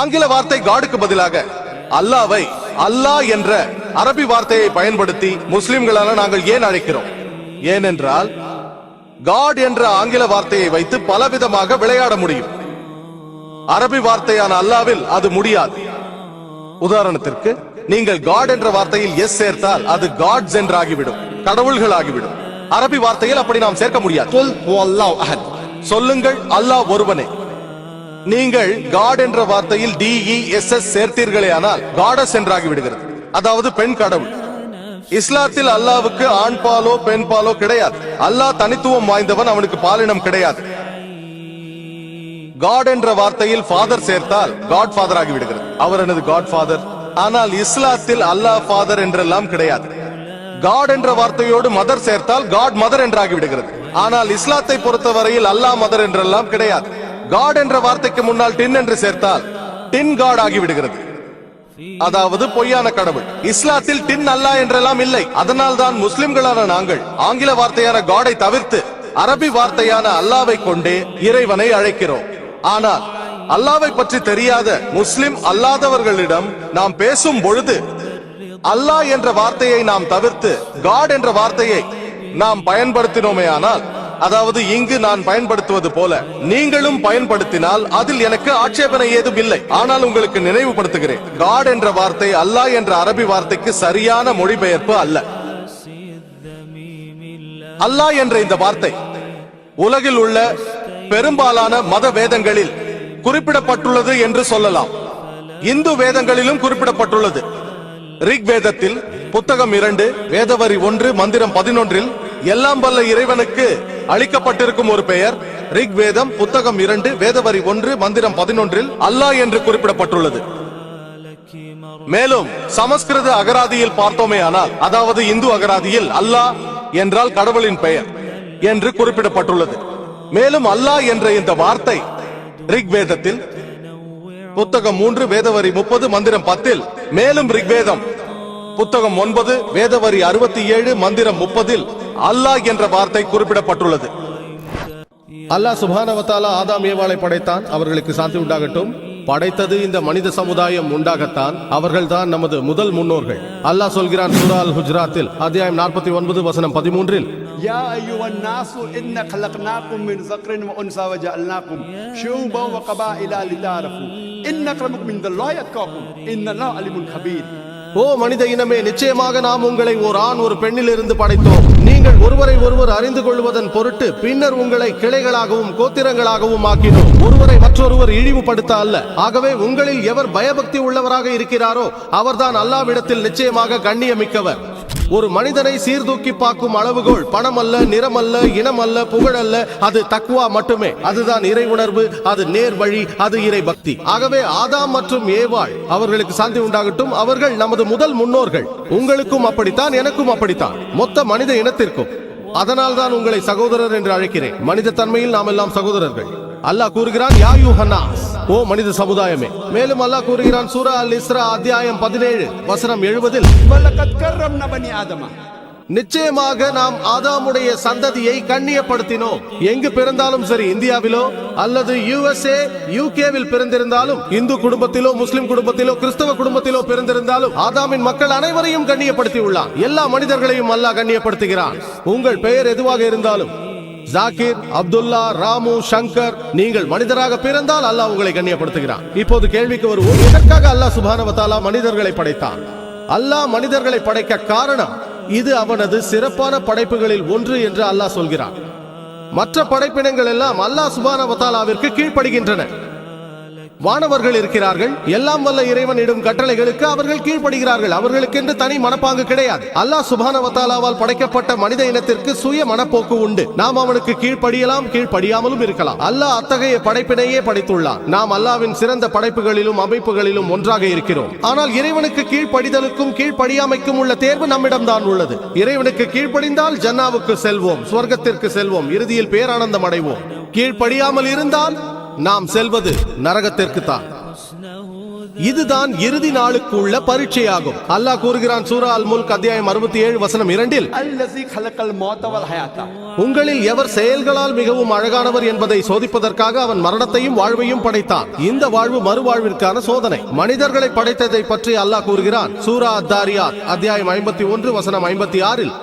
ஆங்கில வார்த்தை காடுக்கு பதிலாக அல்லாவை அல்லாஹ் என்ற அரபி வார்த்தையை பயன்படுத்தி முஸ்லிம்களான நாங்கள் ஏன் அழைக்கிறோம்? ஏனென்றால் காட் என்ற ஆங்கில வார்த்தையை வைத்து பலவிதமாக விளையாட முடியும். அரபி வார்த்தையான அல்லாவில் அது முடியாது. உதாரணத்திற்கு நீங்கள் காட் என்ற வார்த்தையில் எஸ் சேர்த்தால் அது காட்ஸ் என்று ஆகிவிடும் கடவுள்கள் ஆகிவிடும் அரபி வார்த்தையில் அப்படி நாம் சேர்க்க முடியாது. சொல்லுங்கள் அல்லாஹ் ஒருவனே. நீங்கள் காட் என்ற வார்த்தையில் டிஇஎஸ்எஸ் எஸ் எஸ் சேர்த்தீர்களே ஆனால் காடஸ் என்றாகி விடுகிறது. அதாவது பெண் கடவுள். இஸ்லாத்தில் அல்லாவுக்கு ஆண் பாலோ பெண் பாலோ கிடையாது. அல்லாஹ் தனித்துவம் வாய்ந்தவன் அவனுக்கு பாலினம் கிடையாது. காட் என்ற வார்த்தையில் ஃபாதர் சேர்த்தால் காட் ஃபாதர் ஆகி விடுகிறது. அவர் எனது காட் ஃபாதர் ஆனால் இஸ்லாத்தில் அல்லாஹ் ஃபாதர் என்றெல்லாம் கிடையாது. காட் என்ற வார்த்தையோடு மதர் சேர்த்தால் காட் மதர் என்றாகி விடுகிறது. ஆனால் இஸ்லாத்தை பொறுத்தவரையில் அல்லாஹ் மதர் என்றெல்லாம் கிடையாது. காட் என்ற வார்த்தைக்கு முன்னால் டின் என்று சேர்த்தால் டின் காட் ஆகிவிடுகிறது அதாவது பொய்யான கடவுள். இஸ்லாத்தில் டின் அல்லா என்றெல்லாம் இல்லை. அதனால் தான் முஸ்லிம்களான நாங்கள் ஆங்கில வார்த்தையான காடை தவிர்த்து அரபி வார்த்தையான அல்லாவை கொண்டே இறைவனை அழைக்கிறோம். ஆனால் அல்லாவை பற்றி தெரியாத முஸ்லிம் அல்லாதவர்களிடம் நாம் பேசும் பொழுது அல்லாஹ் என்ற வார்த்தையை நாம் தவிர்த்து காட் என்ற வார்த்தையை நாம் பயன்படுத்தினோமே ஆனால் அதாவது இங்கு நான் பயன்படுத்துவது போல நீங்களும் பயன்படுத்தினால் அதில் எனக்கு ஆட்சேபனை ஏதும் இல்லை. ஆனால் உங்களுக்கு நினைவுபடுத்துகிறேன். காட் என்ற வார்த்தை அல்லாஹ் என்ற அரபி வார்த்தைக்கு சரியான மொழிபெயர்ப்பு அல்ல. அல்லாஹ் என்ற இந்த வார்த்தை உலகில் உள்ள பெரும்பாலான மத வேதங்களில் குறிப்பிடப்பட்டுள்ளது என்று சொல்லலாம். இந்து வேதங்களிலும் குறிப்பிடப்பட்டுள்ளது. ரிக் வேதத்தில் புத்தகம் இரண்டு வேதவரி ஒன்று மந்திரம் பதினொன்றில் எல்லாம் வல்ல இறைவனுக்கு அளிக்கப்பட்டிருக்கும் ஒரு பெயர் ரிக் வேதம் புத்தகம் இரண்டு வேதவரி ஒன்று மந்திரம் பதினொன்றில் அல்லாஹ் என்று குறிப்பிடப்பட்டுள்ளது. மேலும் சமஸ்கிருத அகராதியில் பார்த்தோமே ஆனால் அதாவது இந்து அகராதியில் அல்லாஹ் என்றால் கடவுளின் பெயர் என்று குறிப்பிடப்பட்டுள்ளது. மேலும் அல்லாஹ் என்ற இந்த வார்த்தை ரிக்வேதத்தில் புத்தகம் மூன்று வேதவரி முப்பது மந்திரம் பத்தில் மேலும் ரிக்வேதம் புத்தகம் ஒன்பது வேதவரி அறுபத்தி ஏழு மந்திரம் முப்பதில் அல்லாஹ் என்ற வார்த்தை குறிப்பிடப்பட்டுள்ளது அல்லாஹ் சுபானவத்தாலா ஆதாம் ஏவாளை படைத்தான் அவர்களுக்கு சாந்தி உண்டாகட்டும் படைத்தது இந்த மனித சமுதாயம் உண்டாகத்தான் அவர்கள்தான் நமது முதல் முன்னோர்கள் அல்லாஹ் சொல்கிறான் சூரா அல் ஹுஜ்ராத்தில் அத்தியாயம் நாற்பத்தி ஒன்பது வசனம் பதிமூன்றில் يا أيها الناس إنا خلقناكم من ذكر وأنثى وجعلناكم شعوبا وقبائل لتعارفوا إن أكرمكم عند الله يتقاكم إن الله عليم خبير ஓ மனித இனமே நிச்சயமாக நாம் உங்களை ஒரு ஆண் ஒரு பெண்ணிலிருந்து படைத்தோம் நீங்கள் ஒருவரை ஒருவர் அறிந்து கொள்வதன் பொருட்டு பின்னர் உங்களை கிளைகளாகவும் கோத்திரங்களாகவும் ஆக்கினோம். ஒருவரை மற்றொருவர் இழிவுபடுத்த அல்ல. ஆகவே உங்களில் எவர் பயபக்தி உள்ளவராக இருக்கிறாரோ அவர்தான் அல்லாவிடத்தில் நிச்சயமாக கண்ணியமிக்கவர். ஒரு மனிதனை சீர்தூக்கி பார்க்கும் அளவுகோல் பணம் அல்ல நிறம் அல்ல இனம் அல்ல புகழ் அல்ல அது தக்குவா மட்டுமே. அதுதான் இறை உணர்வு அது நேர் வழி அது இறை பக்தி. ஆகவே ஆதாம் மற்றும் ஏவாள் அவர்களுக்கு சாந்தி உண்டாகட்டும் அவர்கள் நமது முதல் முன்னோர்கள். உங்களுக்கும் அப்படித்தான் எனக்கும் அப்படித்தான். மொத்த மனித இனத்திற்கும். அதனால் தான் உங்களை சகோதரர் என்று அழைக்கிறேன். மனித தன்மையில் நாம் எல்லாம் சகோதரர்கள். அல்லாஹ் கூறுகிறான் யா ஹன்னாஸ் ஓ மனித சமுதாயமே. மேலும் அல்லாஹ் கூறுகிறான் சூரா அல் இஸ்ரா அத்தியாயம் பதினேழு வசனம் எழுபதில் நிச்சயமாக நாம் ஆதாமுடைய சந்ததியை கண்ணியப்படுத்தினோம். எங்கு பிறந்தாலும் சரி இந்தியாவிலோ அல்லது யூஎஸ்ஏ யூகேவில் பிறந்திருந்தாலும் இந்து குடும்பத்திலோ முஸ்லிம் குடும்பத்திலோ கிறிஸ்தவ குடும்பத்திலோ பிறந்திருந்தாலும் ஆதாமின் மக்கள் அனைவரையும் கண்ணியப்படுத்தி உள்ளான் எல்லா மனிதர்களையும் அல்லாஹ் கண்ணியப்படுத்துகிறான். உங்கள் பெயர் எதுவாக இருந்தாலும் ஜாகிர் அப்துல்லா ராமு சங்கர் நீங்கள் மனிதராக பிறந்தால் அல்லாஹ் உங்களை கண்ணியப்படுத்துகிறான். இப்போது கேள்விக்கு வருவோம். எதற்காக அல்லாஹ் சுபானவத்தாலா மனிதர்களை படைத்தான்? அல்லாஹ் மனிதர்களை படைக்க காரணம் இது அவனது சிறப்பான படைப்புகளில் ஒன்று என்று அல்லாஹ் சொல்கிறான். மற்ற படைப்பினங்கள் எல்லாம் அல்லாஹ் சுபானவத்தாலாவிற்கு கீழ்ப்படுகின்றன. வானவர்கள் இருக்கிறார்கள். எல்லாம் வல்ல இறைவனிடும் கட்டளைகளுக்கு அவர்கள் கீழ்ப்படுகிறார்கள். அவர்களுக்கென்று தனி மனப்பாங்கு கிடையாது. அல்லாஹ் சுபானவத்தாலாவால் படைக்கப்பட்ட மனித இனத்திற்கு சுய மனப்போக்கு உண்டு. நாம் அவனுக்கு கீழ்ப்படியலாம் கீழ்ப்படியாமலும் இருக்கலாம். அல்லாஹ் அத்தகைய படைப்பினையே படைத்துள்ளான். நாம் அல்லாவின் சிறந்த படைப்புகளிலும் அமைப்புகளிலும் ஒன்றாக இருக்கிறோம். ஆனால் இறைவனுக்கு கீழ்ப்படிதலுக்கும் கீழ்ப்படியாமைக்கும் உள்ள தேர்வு நம்மிடம்தான் உள்ளது. இறைவனுக்கு கீழ்ப்படிந்தால் ஜன்னாவுக்கு செல்வோம் சுவர்க்கத்திற்கு செல்வோம் இறுதியில் பேரானந்தம் அடைவோம். கீழ்ப்படியாமல் இருந்தால் நாம் செல்வது நரகத்திற்கு தான் இதுதான் இறுதி நாளுக்கு உள்ள பரீட்சையாகும். அல்லாஹ் கூறுகிறான் சூரா அல் முல்க் அத்தியாயம் அறுபத்தி ஏழு வசனம் இரண்டில் உங்களில் எவர் செயல்களால் மிகவும் அழகானவர் என்பதை சோதிப்பதற்காக அவன் மரணத்தையும் வாழ்வையும் படைத்தான். இந்த வாழ்வு மறுவாழ்விற்கான சோதனை. மனிதர்களை படைத்ததை பற்றி அல்லாஹ் கூறுகிறான். சூரா அத்தாரியாத் அத்தியாயம் ஐம்பத்தி ஒன்று வசனம் ஐம்பத்தி ஆறில்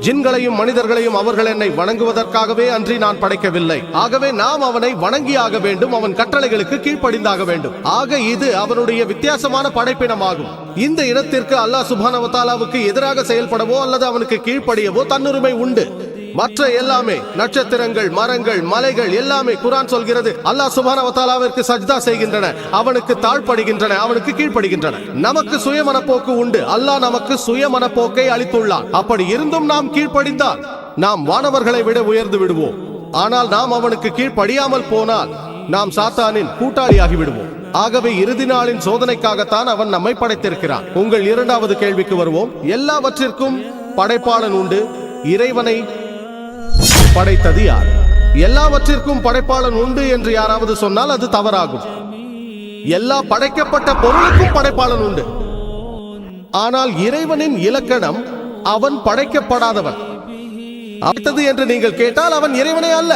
ஜின்களையும் மனிதர்களையும் அவர்கள் என்னை வணங்குவதற்காகவே அன்றி நான் படைக்கவில்லை. ஆகவே நாம் அவனை வணங்கியாக வேண்டும் அவன் கட்டளைகளுக்கு கீழ்ப்படிந்தாக வேண்டும். ஆக இது அவனுடைய வித்தியாசமான படைப்பினமாகும். இந்த இனத்திற்கு அல்லாஹ் சுபானவத்தாலாவுக்கு எதிராக செயல்படவோ அல்லது அவனுக்கு கீழ்ப்படியவோ தன்னுரிமை உண்டு. மற்ற எல்லாமே நட்சத்திரங்கள் மரங்கள் மலைகள் எல்லாமே குரான் சொல்கிறது. அல்லாஹ் சுபானவத்தாலாவிற்கு சஜ்தா செய்கின்றன. அவனுக்கு தாழ்படுகின்றன அவனுக்கு கீழ்ப்படுகின்றன நமக்கு சுயமனப்போக்கு உண்டு. அல்லாஹ் நமக்கு சுயமனப்போக்கை அளித்துள்ளான். அப்படி இருந்தும் நாம் கீழ்ப்படிந்தால் நாம் வானவர்களை விட உயர்ந்து விடுவோம். ஆனால் நாம் அவனுக்கு கீழ்ப்படியாமல் போனால் நாம் சாத்தானின் கூட்டாளியாகி விடுவோம். ஆகவே இறுதி நாளின் சோதனைக்காகத்தான் அவன் நம்மை படைத்திருக்கிறான். உங்கள் இரண்டாவது கேள்விக்கு வருவோம். எல்லாவற்றிற்கும் படைப்பாளன் உண்டு. இறைவனை படைத்தது யார்? எல்லாவற்றிற்கும் படைப்பாளன் உண்டு என்று யாராவது சொன்னால் அது தவறாகும். எல்லா படைக்கப்பட்ட பொருளுக்கும் படைப்பாளன் உண்டு. ஆனால் இறைவனின் இலக்கணம் அவன் படைக்கப்படாதவன். அடுத்தது என்று நீங்கள் கேட்டால் அவன் இறைவனே அல்ல.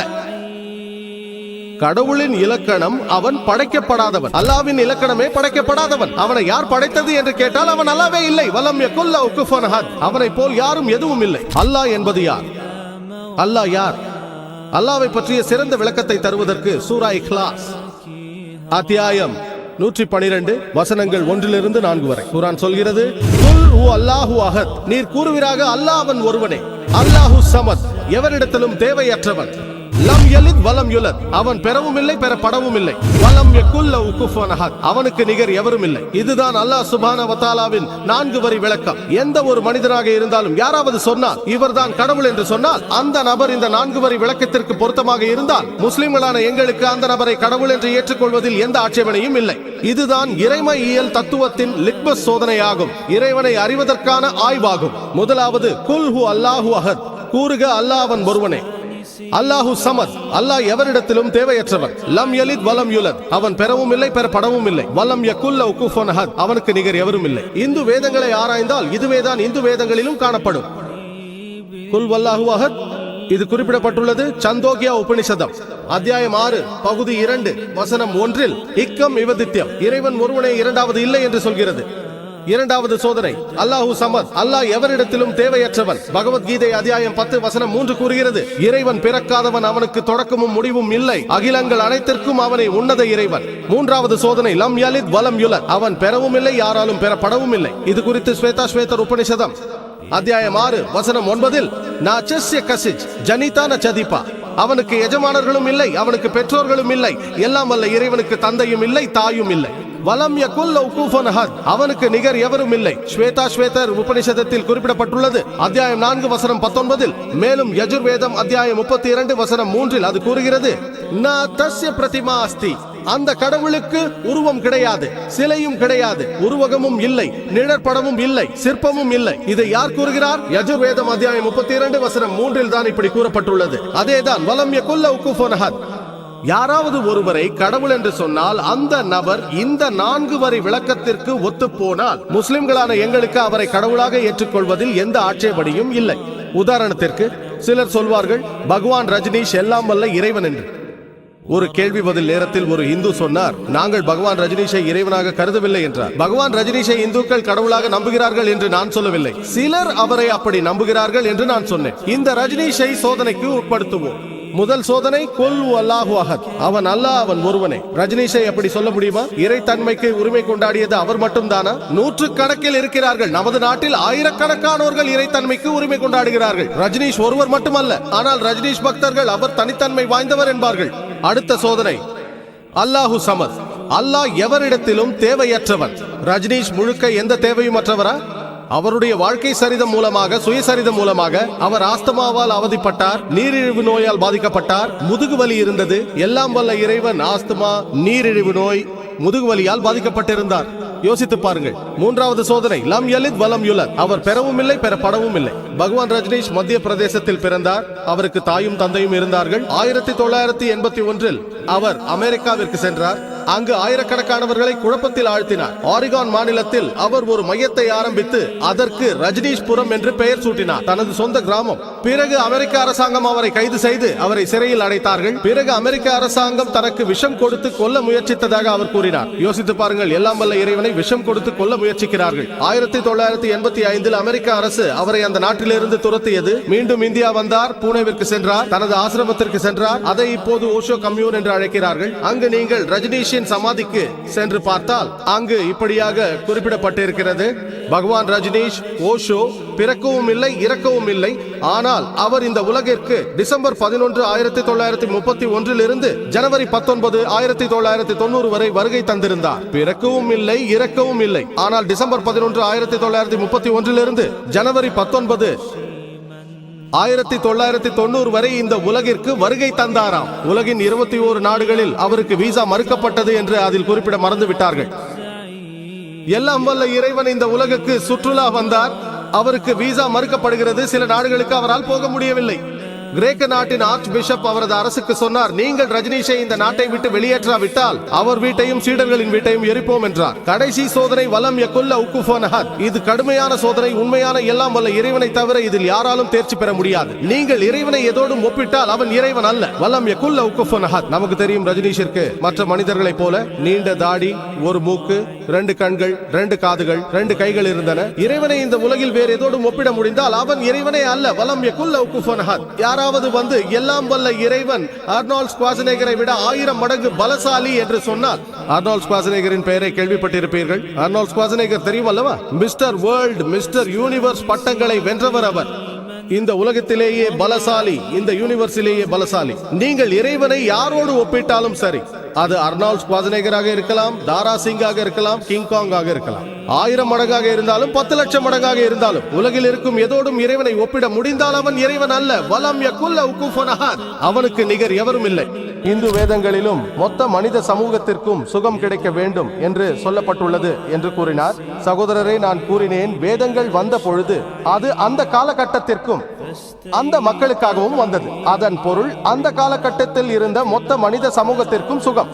கடவுளின் இலக்கணம் அவன் படைக்கப்படாதவன். அல்லாவின் இலக்கணமே படைக்கப்படாதவன். அவனை யார் படைத்தது என்று கேட்டால் அவன் அல்லாவே இல்லை. வலம் யகுல்ல உக்குஃபன் அவனை போல் யாரும் எதுவும் இல்லை. அல்லாஹ் என்பது யார்? அல்லாஹ் யார்? அல்லாவை பற்றிய சிறந்த விளக்கத்தை தருவதற்கு சூரா இஹ்லாஸ். அத்தியாயம் நூற்றி பனிரெண்டு வசனங்கள் ஒன்றிலிருந்து நான்கு வரை. குரான் சொல்கிறது குல் ஹு அல்லாஹு அஹத். நீர் கூறுவீராக அல்லாஹ் அவன் ஒருவனே. அல்லாஹு சமத். எவரிடத்திலும் தேவையற்றவன். லம் எலித் வலம் யுலத் அவன் பெறவும் இல்லை பெறப்படவும் இல்லை வலம் எக்குல்ல உகுஃபனஹத் அவனுக்கு நிகர் எவரும் இல்லை இதுதான் அல்லாஹ் சுபான வத்தாலாவின் நான்கு வரி விளக்கம். எந்த ஒரு மனிதராக இருந்தாலும் யாராவது சொன்னால் இவர்தான் கடவுள் என்று சொன்னால் அந்த நபர் இந்த நான்கு வரி விளக்கத்திற்கு பொருத்தமாக இருந்தால் முஸ்லிம்களான எங்களுக்கு அந்த நபரை கடவுள் என்று ஏற்றுக்கொள்வதில் எந்த ஆட்சேபனையும் இல்லை. இதுதான் இறைமையியல் தத்துவத்தின் லிட்மஸ் சோதனையாகும். இறைவனை அறிவதற்கான ஆய்வாகும். முதலாவது குல்ஹு அல்லாஹு அஹத். கூறுக அல்லாஹ் அவன் ஒருவனே. அல்லாஹு சமத். அல்லாஹ் எவரிடத்திலும் தேவையற்றவன். லம் யலித் வலம் யுலத். அவன் பெறவும் இல்லை பெறப்படவும் இல்லை. வலம் யக்குல்ல உகுஃபன் அவனுக்கு நிகர் எவரும் இல்லை. இந்து வேதங்களை ஆராய்ந்தால் இதுவேதான் இந்து வேதங்களிலும் காணப்படும். குல் வல்லாஹு அஹத். இது குறிப்பிடப்பட்டுள்ளது. சந்தோகியா உபனிஷதம். அத்தியாயம் ஆறு பகுதி இரண்டு வசனம் ஒன்றில் இக்கம் இவதித்யம் இறைவன் ஒருவனே இரண்டாவது இல்லை என்று சொல்கிறது. இரண்டாவது சோதனை. அல்லாஹு சமத். அல்லாஹ் எவரிடத்திலும் தேவையற்றவன். பகவத்கீதை அத்தியாயம் பத்து வசனம் மூன்று கூறுகிறது. இறைவன் பிறக்காதவன் அவனுக்கு தொடக்கமும் முடிவும் இல்லை. அகிலங்கள் அனைத்திற்கும் அவனை உன்னத இறைவன். மூன்றாவது சோதனை லம் யலித் வலம் யுலர் அவன் பெறவும் இல்லை யாராலும் பெறப்படவும் இல்லை. இது குறித்து ஸ்வேதா ஸ்வேதர் உபனிஷதம் அத்தியாயம் ஆறு வசனம் ஒன்பதில் நான் செஸ்ய கசிஜ் ஜனிதா ந சதிப்பா. அவனுக்கு எஜமானர்களும் இல்லை அவனுக்கு பெற்றோர்களும் இல்லை. எல்லாம் வல்ல இறைவனுக்கு தந்தையும் இல்லை தாயும் இல்லை. வலம் யகுல் உக்கூஃபன் அஹத் அவனுக்கு நிகர் எவரும் இல்லை. ஸ்வேதா ஸ்வேதர் உபனிஷதத்தில் குறிப்பிடப்பட்டுள்ளது. அத்தியாயம் நான்கு வசனம் பத்தொன்பதில் மேலும் யஜுர்வேதம் அத்தியாயம் முப்பத்தி இரண்டு வசனம் மூன்றில் அது கூறுகிறது. ந தஸ்ய பிரதிமா அஸ்தி. அந்த கடவுளுக்கு உருவம் கிடையாது சிலையும் கிடையாது உருவகமும் இல்லை நிழற்படமும் இல்லை சிற்பமும் இல்லை. இதை யார் கூறுகிறார்? யஜுர்வேதம் அத்தியாயம் முப்பத்தி இரண்டு வசனம் மூன்றில் தான் இப்படி கூறப்பட்டுள்ளது. அதேதான் வலம் யகுல்ல உக்குஃபோனஹத் யாராவது ஒருவரை கடவுள் என்று சொன்னால் அந்த நபர் இந்த நான்கு வரி விளக்கத்திற்கு ஒத்துப்போனால் முஸ்லிம்களான எங்களுக்கு அவரை கடவுளாக ஏற்றுக்கொள்வதில் எந்த ஆட்சேபடியும் இல்லை. உதாரணத்திற்கு சிலர் சொல்வார்கள் பகவான் ரஜினிஷ் எல்லாம் வல்ல இறைவன் என்று. ஒரு கேள்வி பதில் நேரத்தில் ஒரு இந்து சொன்னார் நாங்கள் பகவான் ரஜினிஷை இறைவனாக கருதவில்லை என்றார். பகவான் ரஜினிஷை இந்துக்கள் கடவுளாக நம்புகிறார்கள் என்று நான் சொல்லவில்லை. சிலர் அவரை அப்படி நம்புகிறார்கள் என்று நான் சொன்னேன். இந்த ரஜினிஷை சோதனைக்கு உட்படுத்துவோம். முதல் சோதனை கொல் அல்லாஹு அஹத். அவன் அல்லாஹ் அவன் ஒருவனே. ரஜினிஷை அப்படி சொல்ல முடியுமா? இறைத்தன்மைக்கு உரிமை கொண்டாடியது அவர் மட்டும்தானா? நூற்று கணக்கில் இருக்கிறார்கள். நமது நாட்டில் ஆயிரக்கணக்கானோர்கள் இறைத்தன்மைக்கு உரிமை கொண்டாடுகிறார்கள். ரஜினிஷ் ஒருவர் மட்டுமல்ல. ஆனால் ரஜினிஷ் பக்தர்கள் அவர் தனித்தன்மை வாய்ந்தவர் என்பார்கள். அடுத்த சோதனை அல்லாஹு சமத். அல்லாஹ் எவரிடத்திலும் தேவையற்றவன். ரஜினிஷ் முழுக்க எந்த தேவையும் அற்றவரா அவருடைய வாழ்க்கை சரிதம் மூலமாக சுயசரிதம் மூலமாக அவர் ஆஸ்துமாவால் அவதிப்பட்டார் நீரிழிவு நோயால் பாதிக்கப்பட்டார் முதுகு வலி இருந்தது. எல்லாம் வல்ல இறைவன் ஆஸ்துமா நீரிழிவு நோய் முதுகு வலியால் பாதிக்கப்பட்டிருந்தார். யோசித்து பாருங்கள். மூன்றாவது சோதனை. லம் யலித் வலம் யுலர். அவர் பெறவும் இல்லை பெறப்படவும் இல்லை. பகவான் ரஜினேஷ் மத்திய பிரதேசத்தில் பிறந்தார். அவருக்கு தாயும் தந்தையும் இருந்தார்கள். ஆயிரத்தி தொள்ளாயிரத்தி எண்பத்தி ஒன்றில் அவர் அமெரிக்காவிற்கு சென்றார். அங்கு ஆயிரக்கணக்கானவர்களை குழப்பத்தில் ஆழ்த்தினார். ஆரிகான் மாநிலத்தில் அவர் ஒரு மையத்தை ஆரம்பித்து அதற்கு ரஜினீஷ்புரம் என்று பெயர் சூட்டினார். தனது சொந்த கிராமம். பிறகு அமெரிக்க அரசாங்கம் அவரை கைது செய்து அவரை சிறையில் அடைத்தார்கள். பிறகு அமெரிக்க அரசாங்கம் தனக்கு விஷம் கொடுத்து கொல்ல முயற்சித்ததாக அவர் கூறினார். யோசித்து பாருங்கள் எல்லாம் வல்ல இறைவனை விஷம் கொடுத்து கொல்ல முயற்சிக்கிறார்கள். ஆயிரத்தி தொள்ளாயிரத்தி எண்பத்தி ஐந்தில் அமெரிக்க அரசு அவரை அந்த நாட்டிலிருந்து துரத்தியது. மீண்டும் இந்தியா வந்தார் பூனேவிற்கு சென்றார் தனது ஆசிரமத்திற்கு சென்றார். அதை இப்போது ஓஷோ கம்யூன் என்று அழைக்கிறார்கள். அங்கு நீங்கள் ரஜினீஷ் ரஜினீஷின் சமாதிக்கு சென்று பார்த்தால் அங்கு இப்படியாக குறிப்பிடப்பட்டிருக்கிறது. பகவான் ரஜினீஷ் ஓஷோ பிறக்கவும் இல்லை இறக்கவும் இல்லை. ஆனால் அவர் இந்த உலகிற்கு டிசம்பர் பதினொன்று ஆயிரத்தி தொள்ளாயிரத்தி முப்பத்தி ஒன்றிலிருந்து ஜனவரி பத்தொன்பது ஆயிரத்தி தொள்ளாயிரத்தி தொண்ணூறு வரை வருகை தந்திருந்தார். பிறக்கவும் இல்லை இறக்கவும் இல்லை. ஆனால் டிசம்பர் பதினொன்று ஆயிரத்தி தொள்ளாயிரத்தி முப்பத்தி ஒன்றிலிருந்து ஜனவரி பத்தொன்பது ஆயிரத்தி தொள்ளாயிரத்தி தொண்ணூறு வரை இந்த உலகிற்கு வருகை தந்தாராம். உலகின் இருபத்தி ஓரு நாடுகளில் அவருக்கு விசா மறுக்கப்பட்டது என்று அதில் குறிப்பிட மறந்து விட்டார்கள் எல்லாம் வல்ல இறைவன் இந்த உலகுக்கு சுற்றுலா வந்தார். அவருக்கு விசா மறுக்கப்படுகிறது. சில நாடுகளுக்கு அவரால் போக முடியவில்லை. கிரேக்க நாட்டின் ஆர்ச் பிஷப் அவரது அரசுக்கு சொன்னார் நீங்கள் ரஜினிஷை இந்த நாட்டை விட்டு வெளியேற்றாவிட்டால் அவர் வீட்டையும் சீடர்களின் வீட்டையும் எரிப்போம் என்றார். கடைசி சோதனை வலம் எக்குல்ல உக்குஃபோனஹத். இது கடுமையான சோதனை உண்மையான எல்லாம் வல்ல இறைவனை தவிர இதில் யாராலும் தேர்ச்சி பெற முடியாது. நீங்கள் இறைவனை எதோடும் ஒப்பிட்டால் அவன் இறைவன் அல்ல. வலம் எக்குல்ல உக்குஃபோனஹத். நமக்கு தெரியும் ரஜினிஷிற்கு மற்ற மனிதர்களைப் போல நீண்ட தாடி ஒரு மூக்கு ரெண்டு கண்கள் ரெண்டு காதுகள் ரெண்டு கைகள் இருந்தன. இறைவனை இந்த உலகில் வேறு ஏதோடும் ஒப்பிட முடிந்தால் அவன் இறைவனே அல்ல. வலம் யாராவது வந்து எல்லாம் வல்ல இறைவன் அர்னால்ட் ஸ்குவாசனேகரை விட ஆயிரம் மடங்கு பலசாலி என்று சொன்னால் அர்னால்ட் ஸ்குவாசனேகரின் பெயரை கேள்விப்பட்டிருப்பீர்கள்? அர்னால்ட் ஸ்குவாசனேகர் தெரியும் அல்லவா? மிஸ்டர் வேர்ல்ட் மிஸ்டர் யூனிவர்ஸ் பட்டங்களை வென்றவர் அவர். இந்த உலகத்திலேயே பலசாலி இந்த யூனிவர்ஸிலேயே பலசாலி. நீங்கள் இறைவனை யாரோடு ஒப்பிட்டாலும் சரி அது அர்னால் ஸ்குவாசனேகராக இருக்கலாம் தாரா சிங்காக இருக்கலாம் கிங்காங்காக இருக்கலாம். ஆயிரம் மடங்காக இருந்தாலும் பத்து லட்சம் மடங்காக இருந்தாலும் உலகில் இருக்கும் எதோடும் இறைவனை ஒப்பிட முடிந்தால் அவன் இறைவன் அல்ல. வலம் யக்குல்ல அவனுக்கு நிகர் எவரும் இல்லை. இந்து வேதங்களிலும் மொத்த மனித சமூகத்திற்கும் சுகம் கிடைக்க வேண்டும் என்று சொல்லப்பட்டுள்ளது என்று கூறினார். சகோதரரை நான் கூறினேன் வேதங்கள் வந்த பொழுது அது அந்த காலகட்டத்திற்கும் அந்த மக்களுக்காகவும் வந்தது. அதன் பொருள் அந்த காலகட்டத்தில் இருந்த மொத்த மனித சமூகத்திற்கும் சுகம்.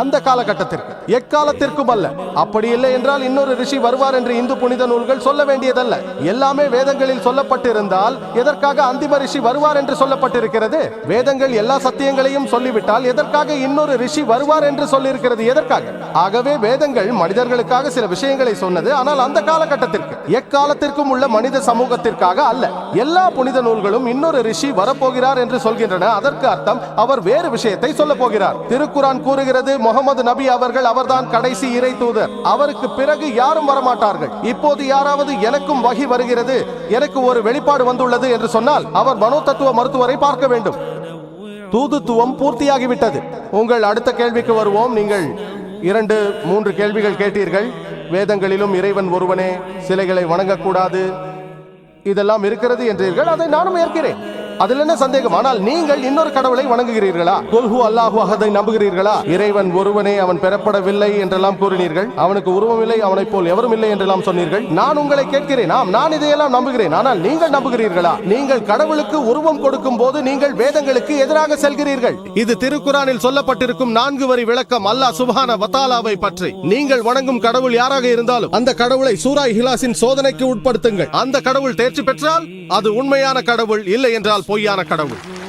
அந்த காலகட்டத்திற்கு. எக்காலத்திற்கும் அல்ல. அப்படி இல்லை என்றால் இன்னொரு ரிஷி வருவார் என்று இந்து புனித நூல்கள் சொல்ல வேண்டியதல்ல. எல்லாமே வேதங்களில் சொல்லப்பட்டிருந்தால் எதற்காக அந்திம ரிஷி வருவார் என்று சொல்லப்பட்டிருக்கிறது? வேதங்கள் எல்லா சத்தியங்களையும் சொல்லிவிட்டால் எதற்காக இன்னொரு ரிஷி வருவார் என்று சொல்லியிருக்கிறது எதற்காக? ஆகவே வேதங்கள் மனிதர்களுக்காக சில விஷயங்களை சொன்னது. ஆனால் அந்த காலகட்டத்திற்கு எக்காலத்திற்கும் உள்ள மனித சமூகத்திற்காக அல்ல. எல்லா புனித நூல்களும் இன்னொரு ரிஷி வரப்போகிறார் என்று சொல்கின்றன. அதற்கு அர்த்தம் அவர் வேறு விஷயத்தை சொல்ல போகிறார் திருக்குரான் கூறுகிறது முகமது நபி அவர்கள் அவர்தான் கடைசி இறை தூதர். அவருக்கு பிறகு யாரும் வரமாட்டார்கள். இப்போது யாராவது எனக்கும் வகி வருகிறது எனக்கு ஒரு வெளிப்பாடு வந்துள்ளது என்று சொன்னால் அவர் மனோதத்துவ மருத்துவரை பார்க்க வேண்டும். தூதுத்துவம் பூர்த்தியாகிவிட்டது. உங்கள் அடுத்த கேள்விக்கு வருவோம். நீங்கள் இரண்டு மூன்று கேள்விகள் கேட்டீர்கள். வேதங்களிலும் இறைவன் ஒருவனே சிலைகளை வணங்கக்கூடாது. இதெல்லாம் இருக்கிறது என்றீர்கள். அதை நானும் ஏற்கிறேன். அதுல என்ன சந்தேகம்? ஆனால் நீங்கள் இன்னொரு கடவுளை வணங்குகிறீர்களா? கொல்ஹு அல்லாஹு அகதை நம்புகிறீர்களா? இறைவன் ஒருவனே அவன் பெறப்படவில்லை என்றெல்லாம் கூறினீர்கள். அவனுக்கு உருவம் இல்லை அவனைப் போல் எவரும் இல்லை என்றெல்லாம் சொன்னீர்கள். நான் உங்களை கேட்கிறேன். ஆம் நான் இதையெல்லாம் நம்புகிறேன். ஆனால் நீங்கள் நம்புகிறீர்களா? நீங்கள் கடவுளுக்கு உருவம் கொடுக்கும் போது நீங்கள் வேதங்களுக்கு எதிராக செல்கிறீர்கள். இது திருக்குறானில் சொல்லப்பட்டிருக்கும் நான்கு வரி விளக்கம் அல்லாஹ் சுபான வத்தாலாவை பற்றி. நீங்கள் வணங்கும் கடவுள் யாராக இருந்தாலும் அந்த கடவுளை சூராய் ஹிலாசின் சோதனைக்கு உட்படுத்துங்கள். அந்த கடவுள் தேர்ச்சி பெற்றால் அது உண்மையான கடவுள் இல்லை என்றால் பொய்யான கடவுள்.